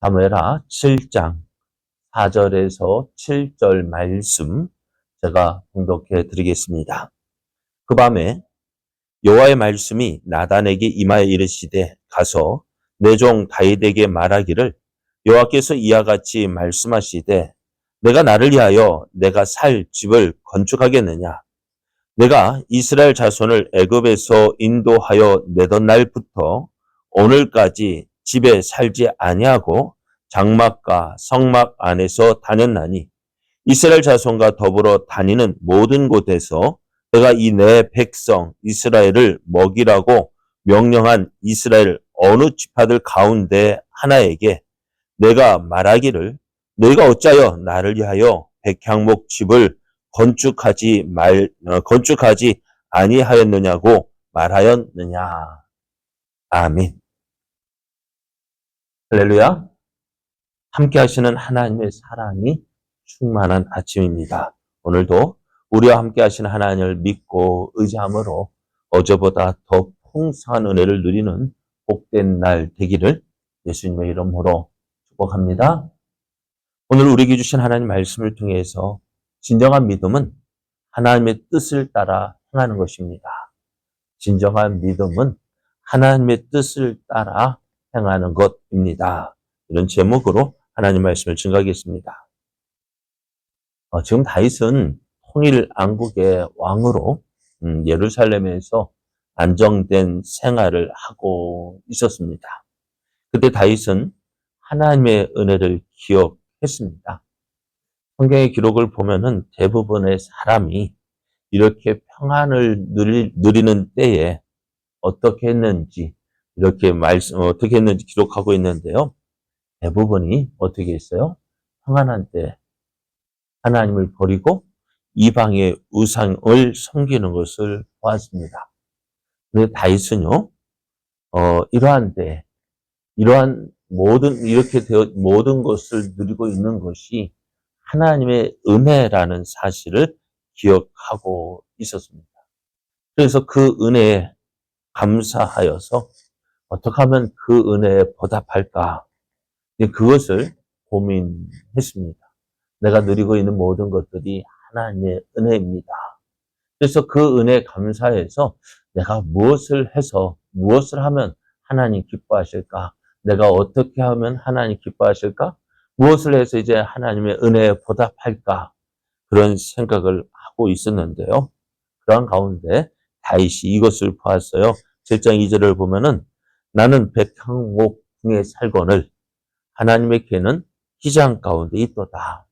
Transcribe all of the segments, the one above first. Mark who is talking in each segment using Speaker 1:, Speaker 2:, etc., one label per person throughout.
Speaker 1: 사무엘하 7장 4절에서 7절 말씀 제가 공독해 드리겠습니다. 그 밤에 여호와의 말씀이 나단에게 임하여 이르시되 가서 내 종 다윗에게 말하기를 여호와께서 이와 같이 말씀하시되 내가 나를 위하여 내가 살 집을 건축하겠느냐 내가 이스라엘 자손을 애굽에서 인도하여 내던 날부터 오늘까지 집에 살지 아니하고 장막과 성막 안에서 다녔나니 이스라엘 자손과 더불어 다니는 모든 곳에서 내가 이 내 백성 이스라엘을 먹이라고 명령한 이스라엘 어느 지파들 가운데 하나에게 내가 말하기를 너희가 어찌하여 나를 위하여 백향목 집을 건축하지 말 어, 건축하지 아니하였느냐고 말하였느냐. 아멘. 할렐루야. 함께 하시는 하나님의 사랑이 충만한 아침입니다. 오늘도 우리와 함께 하시는 하나님을 믿고 의지함으로 어제보다 더 풍성한 은혜를 누리는 복된 날 되기를 예수님의 이름으로 축복합니다. 오늘 우리에게 주신 하나님 말씀을 통해서 진정한 믿음은 하나님의 뜻을 따라 행하는 것입니다. 진정한 믿음은 하나님의 뜻을 따라 행하는 것입니다. 이런 제목으로 하나님 말씀을 증가하겠습니다. 어, 지금 다윗은 통일 왕국의 왕으로 음, 예루살렘에서 안정된 생활을 하고 있었습니다. 그때 다윗은 하나님의 은혜를 기억했습니다. 성경의 기록을 보면은 대부분의 사람이 이렇게 평안을 누리, 누리는 때에 어떻게 했는지 이렇게 말씀 어떻게 했는지 기록하고 있는데요. 대부분이 어떻게 했어요? 평안한 때 하나님을 버리고 이방의 우상을 섬기는 것을 보았습니다. 근데 다윗은요, 어, 이러한 때, 이러한 모든, 이렇게 되어, 모든 것을 누리고 있는 것이 하나님의 은혜라는 사실을 기억하고 있었습니다. 그래서 그 은혜에 감사하여서 어떻게 하면 그 은혜에 보답할까? 그것을 고민했습니다. 내가 누리고 있는 모든 것들이 하나님의 은혜입니다. 그래서 그 은혜에 감사해서 내가 무엇을 해서 무엇을 하면 하나님 기뻐하실까? 내가 어떻게 하면 하나님 기뻐하실까? 무엇을 해서 이제 하나님의 은혜에 보답할까? 그런 생각을 하고 있었는데요. 그런 가운데 다윗이 이것을 보았어요. 7장 2절을 보면은 나는 백향목 중에 살거늘 하나님의 개는 희장 가운데 있도다.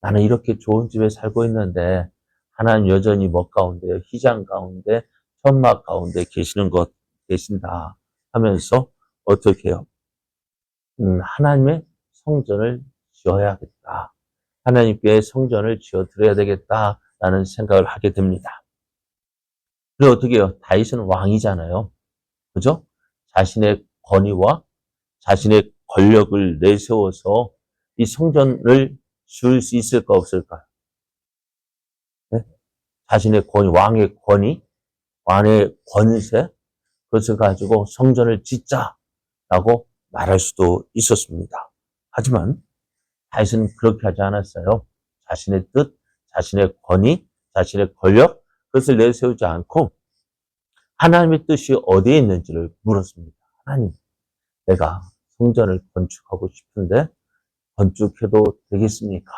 Speaker 1: 나는 이렇게 좋은 집에 살고 있는데 하나님 여전히 먹 가운데 희장 가운데 천막 가운데 계시는 것 계신다 하면서 어떻게 해요? 음, 하나님의 성전을 지어야겠다. 하나님께 성전을 지어 드려야 되겠다라는 생각을 하게 됩니다. 그리고 어떻게 해요? 다윗은 왕이잖아요. 그죠? 자신의 권위와 자신의 권력을 내세워서 이 성전을 지을 수 있을까 없을까요? 네? 자신의 권위, 왕의 권위, 왕의 권세, 그것을 가지고 성전을 짓자라고 말할 수도 있었습니다. 하지만 다윗은 그렇게 하지 않았어요. 자신의 뜻, 자신의 권위, 자신의 권력, 그것을 내세우지 않고 하나님의 뜻이 어디에 있는지를 물었습니다. 하나님, 내가 성전을 건축하고 싶은데 건축해도 되겠습니까?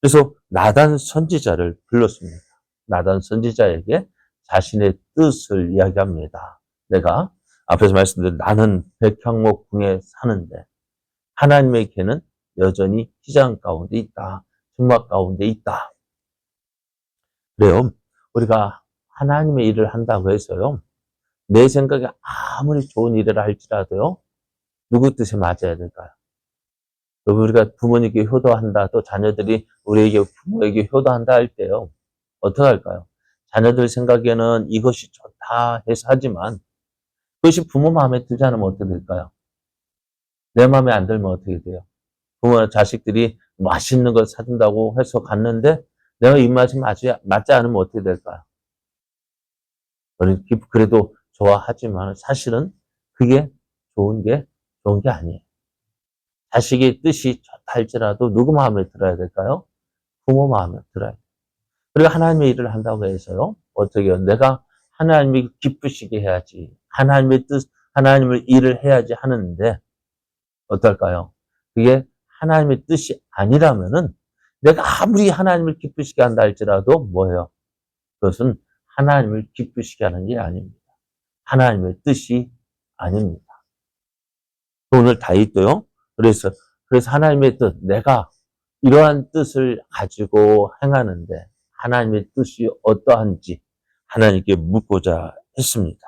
Speaker 1: 그래서 나단 선지자를 불렀습니다. 나단 선지자에게 자신의 뜻을 이야기합니다. 내가 앞에서 말씀드린 나는 백향목 궁에 사는데 하나님에게는 여전히 시장 가운데 있다. 천막 가운데 있다. 그래요. 우리가 하나님의 일을 한다고 해서요. 내 생각에 아무리 좋은 일을 할지라도요. 누구 뜻에 맞아야 될까요? 우리가 부모님께 효도한다, 또 자녀들이 우리에게 부모에게 효도한다 할 때요. 어떻게 할까요? 자녀들 생각에는 이것이 좋다 해서 하지만 그것이 부모 마음에 들지 않으면 어떻게 될까요? 내 마음에 안 들면 어떻게 돼요? 부모, 자식들이 맛있는 걸 사준다고 해서 갔는데 내가 입맛이 맞지, 맞지 않으면 어떻게 될까요? 그래도 좋아하지만 사실은 그게 좋은 게 좋은 게 아니에요. 자식의 뜻이 좋다 할지라도 누구 마음에 들어야 될까요? 부모 마음에 들어야 돼요. 그리고 하나님의 일을 한다고 해서요. 어떻게 요 내가 하나님이 기쁘시게 해야지. 하나님의 뜻, 하나님의 일을 해야지 하는데 어떨까요? 그게 하나님의 뜻이 아니라면은 내가 아무리 하나님을 기쁘시게 한다 할지라도 뭐예요? 그것은 하나님을 기쁘시게 하는 게 아닙니다. 하나님의 뜻이 아닙니다. 오늘 다윗도요. 그래서 그래서 하나님의 뜻, 내가 이러한 뜻을 가지고 행하는데 하나님의 뜻이 어떠한지 하나님께 묻고자 했습니다.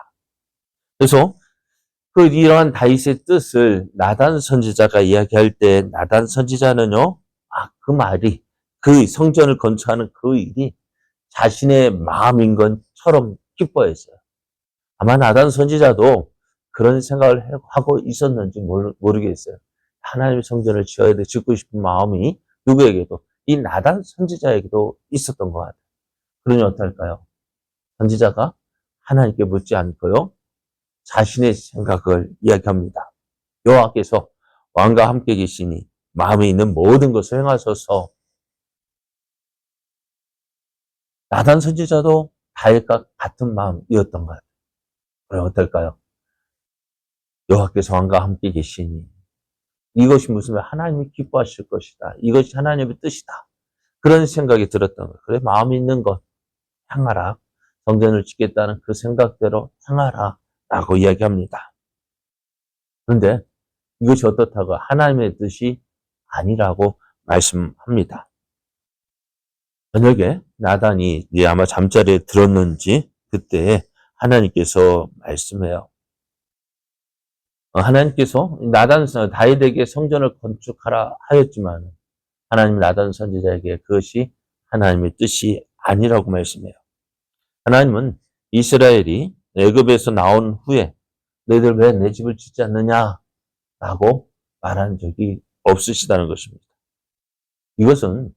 Speaker 1: 그래서 그 이러한 다윗의 뜻을 나단 선지자가 이야기할 때 나단 선지자는요, 아, 그 말이 그 성전을 건축하는 그 일이 자신의 마음인 것처럼 기뻐했어요. 아마 나단 선지자도 그런 생각을 하고 있었는지 모르겠어요. 하나님의 성전을 지어야 돼 짓고 싶은 마음이 누구에게도 이 나단 선지자에게도 있었던 것 같아요. 그러니 어떨까요? 선지자가 하나님께 묻지 않고요. 자신의 생각을 이야기합니다. 여호와께서 왕과 함께 계시니 마음에 있는 모든 것을 행하셔서 나단 선지자도 다윗과 같은 마음이었던 것. 그럼 어떨까요? 여호와께서 왕과 함께 계시니 이것이 무슨 하나님이 기뻐하실 것이다. 이것이 하나님의 뜻이다. 그런 생각이 들었던 거예요. 그래 마음이 있는 것 향하라. 성전을 짓겠다는 그 생각대로 향하라. 라고 이야기합니다. 그런데 이것이 어떻다고 하나님의 뜻이 아니라고 말씀합니다. 저녁에 나단이 아마 잠자리에 들었는지 그때 하나님께서 말씀해요. 어, 하나님께서 나단 다윗에게 성전을 건축하라 하였지만 하나님 나단 선지자에게 그것이 하나님의 뜻이 아니라고 말씀해요. 하나님은 이스라엘이 애굽에서 나온 후에 너희들 왜 내 집을 짓지 않느냐라고 말한 적이 없으시다는 것입니다. 이것은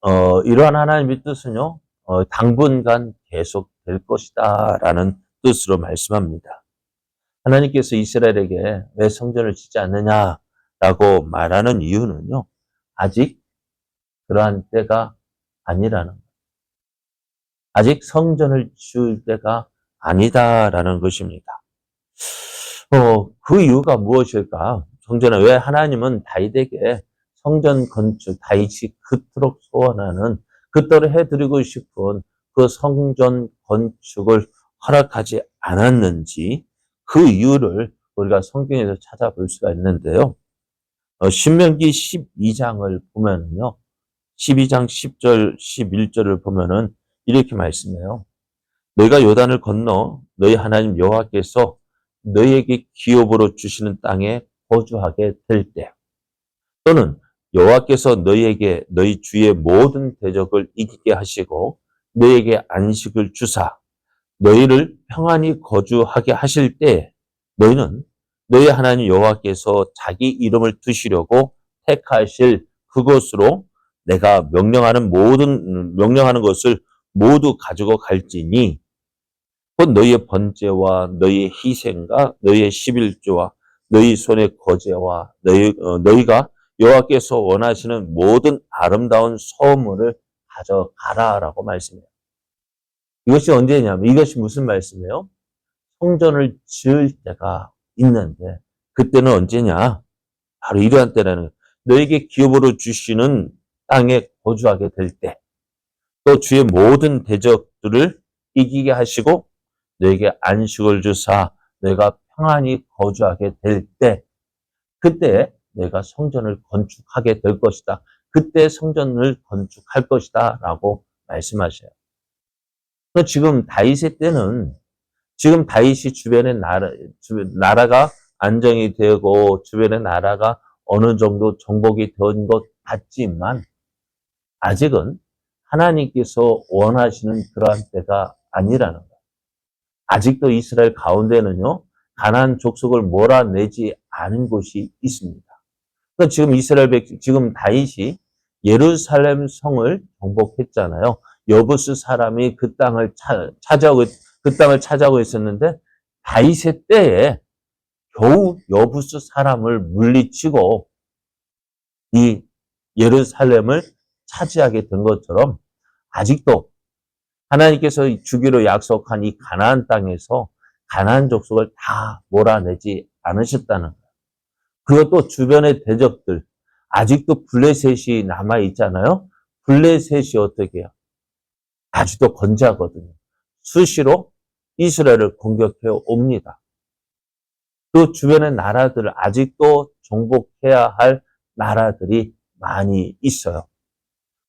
Speaker 1: 어, 이러한 하나님의 뜻은요 어, 당분간 계속 될 것이다 라는 뜻으로 말씀합니다. 하나님께서 이스라엘에게 왜 성전을 짓지 않느냐라고 말하는 이유는요 아직 그러한 때가 아니라는 것. 아직 성전을 지을 때가 아니다라는 것입니다. 어, 그 이유가 무엇일까? 성전은 왜 하나님은 다윗에게 성전 건축, 다윗이 그토록 소원하는, 그토록 해드리고 싶은 그 성전 건축을 허락하지 않았는지 그 이유를 우리가 성경에서 찾아볼 수가 있는데요. 어, 신명기 12장을 보면은요. 12장 10절, 11절을 보면은 이렇게 말씀해요. 너희가 요단을 건너 너희 하나님 여호와께서 너희에게 기업으로 주시는 땅에 거주하게 될 때, 또는 여호와께서 너희에게 너희 주의 모든 대적을 이기게 하시고 너희에게 안식을 주사 너희를 평안히 거주하게 하실 때 너희는 너희 하나님 여호와께서 자기 이름을 두시려고 택하실 그곳으로 내가 명령하는 모든 명령하는 것을 모두 가지고 갈지니 곧 너희의 번제와 너희의 희생과 너희의 십일조와 너희 손의 거제와 너희 어, 너희가 여호와께서 원하시는 모든 아름다운 소물을 가져가라라고 말씀해요. 이것이 언제냐면 이것이 무슨 말씀이에요? 성전을 지을 때가 있는데 그때는 언제냐? 바로 이러한 때라는 거예요. 너에게 기업으로 주시는 땅에 거주하게 될 때, 또 주의 모든 대적들을 이기게 하시고 너에게 안식을 주사 너희가 평안히 거주하게 될 때, 그때 내가 성전을 건축하게 될 것이다. 그때 성전을 건축할 것이다. 라고 말씀하셔요. 지금 다윗의 때는 지금 다윗이 주변의 나라, 나라가 안정이 되고 주변의 나라가 어느 정도 정복이 된 것 같지만 아직은 하나님께서 원하시는 그러한 때가 아니라는 거예요. 아직도 이스라엘 가운데는요, 가난 족속을 몰아내지 않은 곳이 있습니다. 그러니까 지금 이스라엘 백 지금 다윗이 예루살렘 성을 정복했잖아요. 여부스 사람이 그 땅을 차, 차지하고 그 땅을 차지하고 있었는데 다윗의 때에 겨우 여부스 사람을 물리치고 이 예루살렘을 차지하게 된 것처럼 아직도 하나님께서 주기로 약속한 이 가나안 땅에서 가나안 족속을 다 몰아내지 않으셨다는 거예요. 그리고 또 주변의 대적들 아직도 블레셋이 남아 있잖아요. 블레셋이 어떻게 해요? 아직도 건재하거든요. 수시로 이스라엘을 공격해 옵니다. 그 주변의 나라들을 아직도 정복해야 할 나라들이 많이 있어요.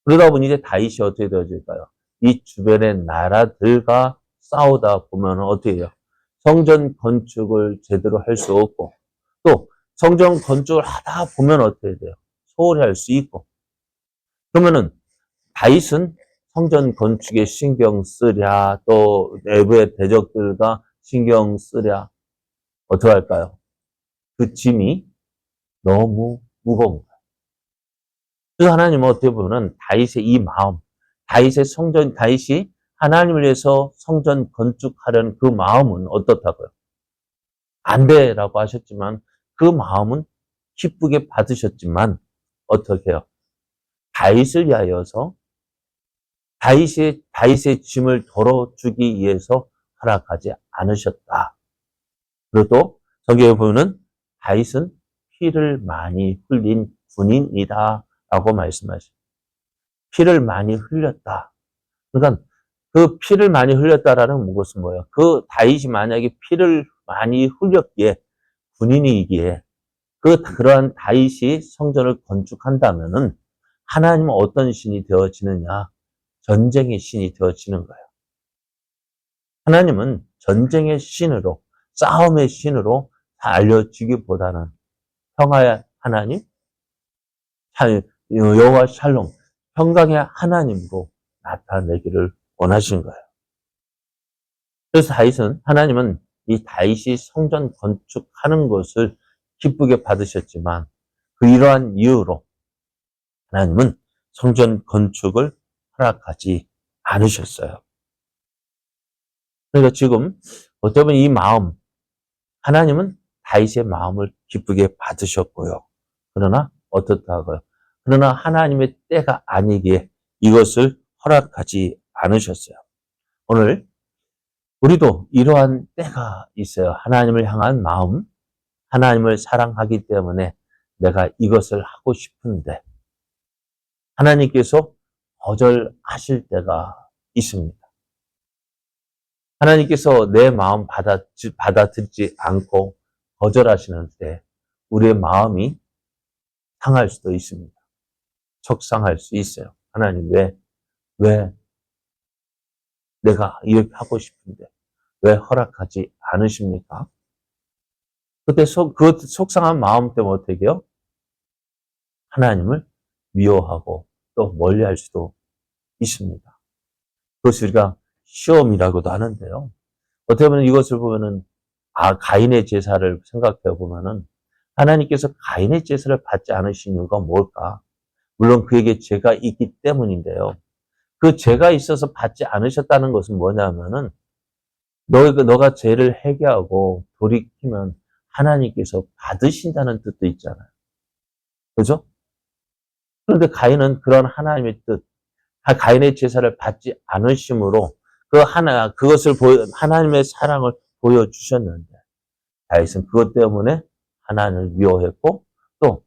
Speaker 1: 그러다 보니 이제 다윗이 어떻게 되어질까요? 이 주변의 나라들과 싸우다 보면 어떻게 해요? 성전 건축을 제대로 할 수 없고 또 성전 건축을 하다 보면 어떻게 돼요? 소홀히 할 수 있고 그러면은 다윗은 성전 건축에 신경 쓰랴 또 내부의 대적들과 신경 쓰랴 어떻게 할까요? 그 짐이 너무 무거운 거예요. 그래서 하나님은 어떻게 보면 다윗의 이 마음, 다윗의 성전, 다윗이 하나님을 위해서 성전 건축하려는 그 마음은 어떻다고요? 안 돼라고 하셨지만 그 마음은 기쁘게 받으셨지만 어떻게 해요? 다윗을 위하여서 다윗의 다윗의 짐을 덜어주기 위해서 허락하지 않으셨다. 그리고 또 성경에 보면은 다윗은 피를 많이 흘린 군인이다 라고 말씀하시죠. 피를 많이 흘렸다. 그러니까 그 피를 많이 흘렸다라는 것은 뭐예요? 그 다윗이 만약에 피를 많이 흘렸기에 군인이기에 그 그러한 다윗이 성전을 건축한다면은 하나님은 어떤 신이 되어지느냐? 전쟁의 신이 되어지는 거예요. 하나님은 전쟁의 신으로 싸움의 신으로 알려지기보다는 평화의 하나님, 여호와 샬롬, 평강의 하나님으로 나타내기를 원하신 거예요. 그래서 다윗은 하나님은 이 다윗이 성전 건축하는 것을 기쁘게 받으셨지만 그 이러한 이유로 하나님은 성전 건축을 허락하지 않으셨어요. 그러니까 지금 어떻게 보면 이 마음 하나님은 다윗의 마음을 기쁘게 받으셨고요. 그러나 어떻다고요? 그러나 하나님의 때가 아니기에 이것을 허락하지 않으셨어요. 오늘 우리도 이러한 때가 있어요. 하나님을 향한 마음, 하나님을 사랑하기 때문에 내가 이것을 하고 싶은데 하나님께서 거절하실 때가 있습니다. 하나님께서 내 마음 받아, 받아들이지 않고 거절하시는 때 우리의 마음이 상할 수도 있습니다. 속상할 수 있어요. 하나님 왜, 왜 내가 이렇게 하고 싶은데 왜 허락하지 않으십니까? 그때 속, 그 속상한 마음 때문에 어떻게 해요? 하나님을 미워하고 또 멀리 할 수도 있습니다. 그것을 우리가 시험이라고도 하는데요. 어떻게 보면 이것을 보면은 아 가인의 제사를 생각해 보면은 하나님께서 가인의 제사를 받지 않으신 이유가 뭘까? 물론 그에게 죄가 있기 때문인데요. 그 죄가 있어서 받지 않으셨다는 것은 뭐냐면은 너가, 너가 죄를 회개하고 돌이키면 하나님께서 받으신다는 뜻도 있잖아요. 그죠? 그런데 가인은 그런 하나님의 뜻, 가인의 제사를 받지 않으심으로 그 하나, 그것을 보여, 하나님의 사랑을 보여주셨는데, 다윗은 그것 때문에 하나님을 미워했고, 또,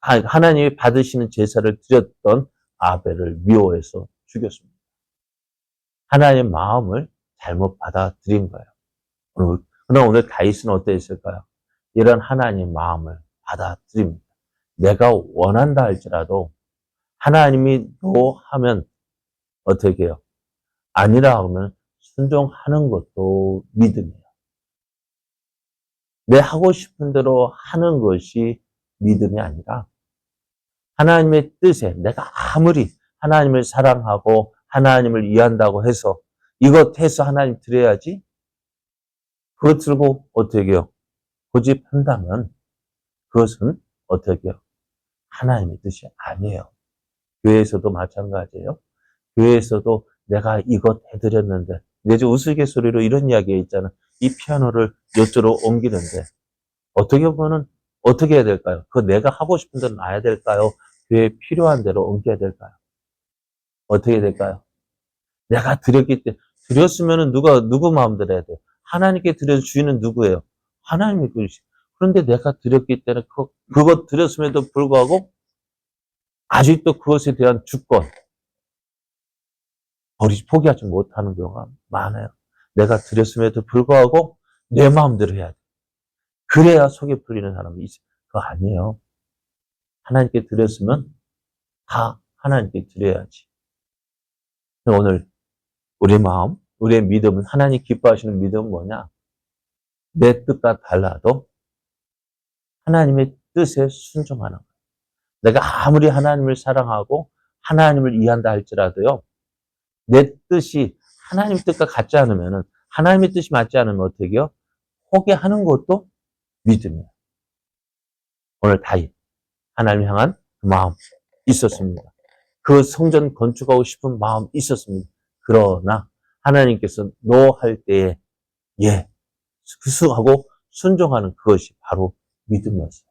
Speaker 1: 하나님이 받으시는 제사를 드렸던 아벨을 미워해서 죽였습니다. 하나님의 마음을 잘못 받아들인 거예요. 오늘, 그러나 오늘 다윗은 어떠했을까요? 이런 하나님의 마음을 받아들입니다. 내가 원한다 할지라도 하나님이 노 하면 어떻게 해요? 아니라 하면 순종하는 것도 믿음이에요. 내 하고 싶은 대로 하는 것이 믿음이 아니라 하나님의 뜻에 내가 아무리 하나님을 사랑하고 하나님을 이해한다고 해서 이것 해서 하나님 드려야지 그것 들고 어떻게 해요? 고집한다면 그것은 어떻게 해요? 하나님의 뜻이 아니에요. 교회에서도 마찬가지예요. 교회에서도 내가 이것 해드렸는데 내주 우스갯소리로 이런 이야기가 있잖아. 이 피아노를 이쪽으로 옮기는데 어떻게 보면 어떻게 해야 될까요? 그 내가 하고 싶은 대로 놔야 될까요? 교회에 필요한 대로 옮겨야 될까요? 어떻게 될까요? 내가 드렸기 때문에, 드렸으면은 누가, 누구 마음대로 해야 돼요? 하나님께 드린 주인은 누구예요? 하나님이 그러시. 그런데 내가 드렸기 때문에 그, 그것 드렸음에도 불구하고 아직도 그것에 대한 주권, 버리, 포기하지 못하는 경우가 많아요. 내가 드렸음에도 불구하고 내 마음대로 해야 돼. 그래야 속이 풀리는 사람이 있어. 그거 아니에요. 하나님께 드렸으면 다 하나님께 드려야지. 오늘 우리 마음, 우리의 믿음은 하나님 기뻐하시는 믿음은 뭐냐? 내 뜻과 달라도 하나님의 뜻에 순종하는 거예요. 내가 아무리 하나님을 사랑하고 하나님을 이해한다 할지라도요. 내 뜻이 하나님 뜻과 같지 않으면은 하나님의 뜻이 맞지 않으면 어떻게 해요? 포기하는 것도 믿음이에요. 오늘 다윗 하나님 향한 그 마음 있었습니다. 그 성전 건축하고 싶은 마음 있었습니다. 그러나 하나님께서 노할 때에 예 수하고 순종하는 그것이 바로 믿음이었어요.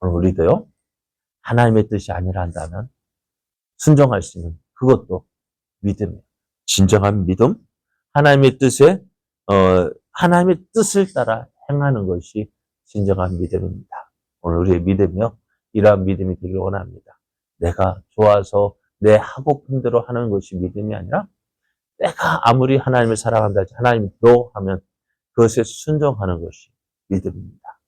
Speaker 1: 오늘 우리도요 하나님의 뜻이 아니라 한다면 순종할 수 있는 그것도 믿음이에요. 진정한 믿음, 하나님의 뜻에 어, 하나님의 뜻을 따라 행하는 것이 진정한 믿음입니다. 오늘 우리의 믿음이요 이러한 믿음이 되길 원합니다. 내가 좋아서 내 하고픈 대로 하는 것이 믿음이 아니라 내가 아무리 하나님을 사랑한다 할지 하나님이 너 하면 그것에 순종하는 것이 믿음입니다.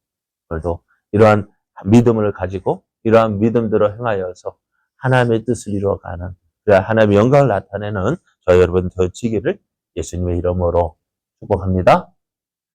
Speaker 1: 오늘도 이러한 믿음을 가지고 이러한 믿음대로 행하여서 하나님의 뜻을 이루어가는 그래야 하나님의 영광을 나타내는 저희 여러분 되어지기를 예수님의 이름으로 축복합니다.